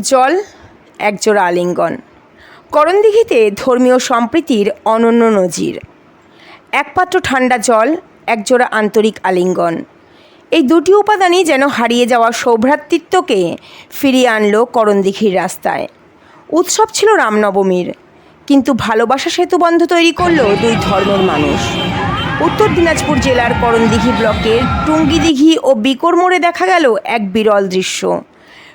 জল, একজোড়া আলিঙ্গন। করণদিঘিতে ধর্মীয় সম্প্রীতির অনন্য নজির। একপাত্র ঠান্ডা জল, একজোড়া আন্তরিক আলিঙ্গন। এই দুটি উপাদানই যেন হারিয়ে যাওয়া সৌভ্রাতৃত্বকে ফিরিয়ে আনলো করণদিঘির রাস্তায়। উৎসব ছিল রামনবমীর, কিন্তু ভালোবাসা সেতুবন্ধ তৈরি করল দুই ধর্মের মানুষ। উত্তর দিনাজপুর জেলার করণদিঘি ব্লকের টুঙ্গিদিঘি ও বিকর মোড়ে দেখা গেল এক বিরল দৃশ্য।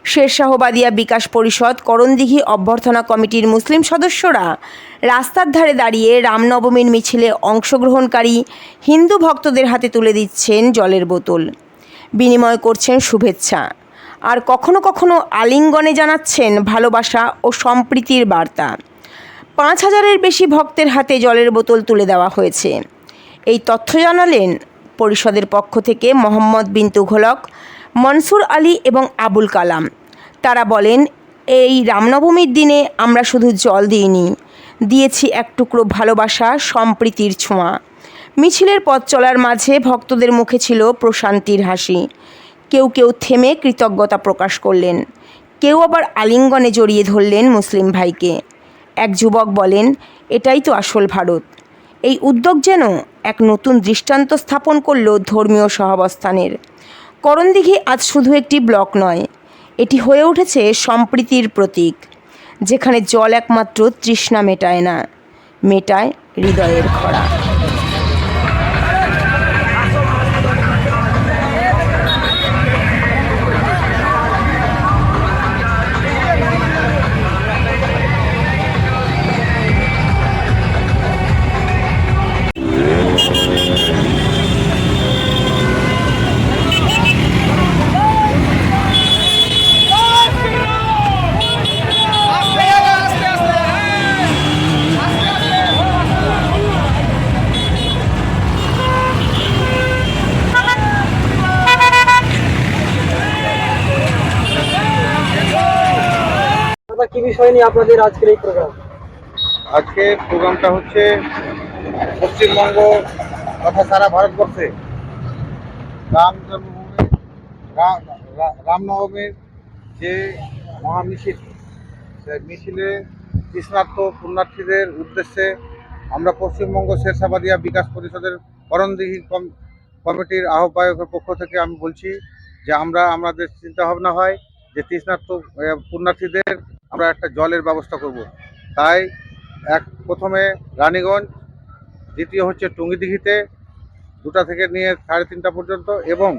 শেরশাহবাদিয়া বিকাশ পরিষদ করণদিঘি অভ্যর্থনা কমিটির মুসলিম সদস্যরা রাস্তার ধারে দাঁড়িয়ে রামনবমীর মিছিলে অংশগ্রহণকারী হিন্দু ভক্তদের হাতে তুলে দিচ্ছেন জলের বোতল। বিনিময় করছেন শুভেচ্ছা। আর কখনো কখনো আলিঙ্গনে জানাচ্ছেন ভালোবাসা ও সম্প্রীতির বার্তা। পাঁচ হাজারের বেশি ভক্তের হাতে জলের বোতল তুলে দেওয়া হয়েছে। এই তথ্য জানালেন পরিষদের পক্ষ থেকে মোহাম্মদ বিন তুঘলক, মনসুর আলী এবং আবুল কালাম। তারা বলেন, এই রামনবমীর দিনে আমরা শুধু জল দিইনি, দিয়েছি এক টুকরো ভালোবাসা সম্প্রীতির ছোঁয়া। মিছিলের পথ চলার মাঝে ভক্তদের মুখে ছিল প্রশান্তির হাসি। কেউ কেউ থেমে কৃতজ্ঞতা প্রকাশ করলেন, কেউ আবার আলিঙ্গনে জড়িয়ে ধরলেন মুসলিম ভাইকে। এক যুবক বলেন, এটাই তো আসল ভারত। এই উদ্যোগ যেন এক নতুন দৃষ্টান্ত স্থাপন করল ধর্মীয় সহাবস্থানের। করণদিঘি আজ শুধু একটি ব্লক নয় এটি হয়ে উঠেছে সম্প্রীতির প্রতীক যেখানে জল একমাত্র তৃষ্ণা মেটায় না মেটায় হৃদয়ের খরা। দাদা, কি বিষয় নিয়ে আপনাদের আজকের এই প্রোগ্রাম আজকে প্রোগ্রামটা হচ্ছে পশ্চিমবঙ্গ তথা সারা ভারতবর্ষে রাম জন্মভূমি রামনবমীর যে মহামিছিল, সেই মিছিলে কৃষ্ণার্থ পুণ্যার্থীদের উদ্দেশ্যে আমরা পশ্চিমবঙ্গ শেরশাবাদিয়া বিকাশ পরিষদের করণদিঘি কমিটির আহ্বায়কের পক্ষ থেকে আমি বলছি যে আমরা, আমাদের চিন্তাভাবনা হয় যে তৃষ্ণার্থ পুণ্যার্থীদের আমরা একটা জলের ব্যবস্থা করব। তাই এক প্রথমে রানীগঞ্জ দ্বিতীয় হচ্ছে টুঙ্গিদিঘিতে দুটা থেকে নিয়ে সাড়ে তিনটা পর্যন্ত এবং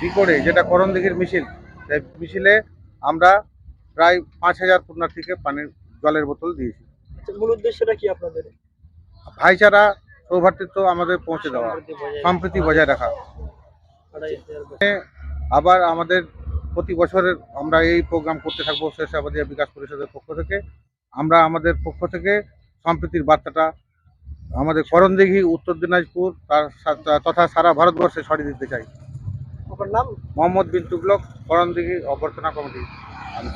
বিকরে যেটা করণদিঘির মিছিল সেই মিছিলে আমরা প্রায় পাঁচ হাজার পুণ্যার্থীকে পানির জলের বোতল দিয়েছি। আচ্ছা, মূল উদ্দেশ্যটা কি আপনাদের? ভাইচারা সৌভাতৃত্ব আমাদের পৌঁছে দেওয়া সম্প্রীতি বজায় রাখা। বছর। আবার আমাদের প্রতি বছরের আমরা এই প্রোগ্রাম করতে থাকব শেষাবাদিয়া বিকাশ পরিষদের পক্ষ থেকে। আমরা আমাদের পক্ষ থেকে সম্প্রীতির বার্তাটা আমাদের করণদিঘি উত্তর দিনাজপুর তার তথা সারা ভারতবর্ষে ছড়িয়ে দিতে চাই। নাম? মোহাম্মদ বিন তুগলক করণদিঘি অভ্যর্থনা কমিটি। আমি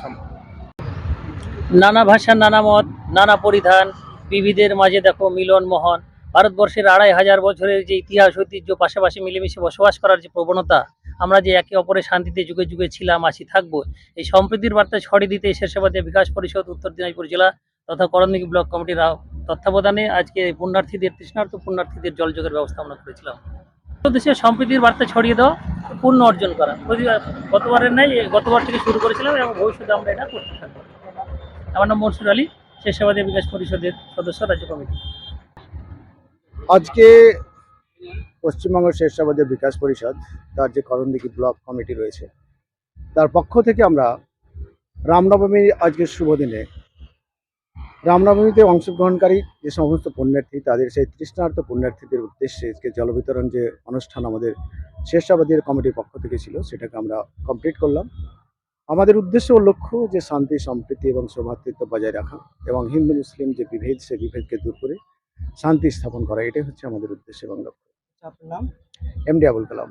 নানা ভাষা নানা মত নানা পরিধান বিবিধের মাঝে দেখো মিলন মহন। ভারতবর্ষের আড়াই হাজার বছরের যে ইতিহাস ঐতিহ্য পাশাপাশি মিলেমিশে বসবাস করার যে প্রবণতা আমরা যে একে অপরের শান্তিতে যুগে যুগে ছিলাম আছি থাকব, এই সম্প্রীতির বার্তা ছড়িয়ে দিতে শেষাবাদে বিকাশ পরিষদ, উত্তর দিনাজপুর জেলা তথা করণদিঘি ব্লক কমিটির তত্ত্বাবধানে আজকে পুণ্যার্থীদের তৃষ্ণার্থ পুণ্যার্থীদের জলযোগের ব্যবস্থা আমরা করেছিলাম। দেশের সম্প্রীতির বার্তা ছড়িয়ে দেওয়া পূর্ণ অর্জন করা। গতবারের নাই গতবার থেকে শুরু করেছিলাম এবং ভবিষ্যতে আমরা এটা করতে থাকব। আমার নাম মনসুর আলী শেষাবাদী বিকাশ পরিষদের সদস্য, রাজ্য কমিটি। আজকে পশ্চিমবঙ্গ শেরশাবাদের বিকাশ পরিষদ, তার যে করণদিঘি ব্লক কমিটি রয়েছে। তার পক্ষ থেকে আমরা রামনবমীর আজকের শুভ দিনে, রামনবমীতে অংশগ্রহণকারী যে সমস্ত পুণ্যার্থী, তাদের সেই তৃষ্ণার্থ পুণ্যার্থীদের উদ্দেশ্যে আজকে জল বিতরণ যে অনুষ্ঠান আমাদের শেরশাবাদের কমিটির পক্ষ থেকে ছিল, সেটাকে আমরা কমপ্লিট করলাম। আমাদের উদ্দেশ্য ও লক্ষ্য যে শান্তি, সম্প্রীতি এবং সৌভাতৃত্ব বজায় রাখা এবং হিন্দু, মুসলিম যে বিভেদ সেই বিভেদকে দূর করে শান্তি স্থাপন করা, এটাই হচ্ছে আমাদের উদ্দেশ্য এবং লক্ষ্য। আপনার নাম? এমডি আবুল কালাম।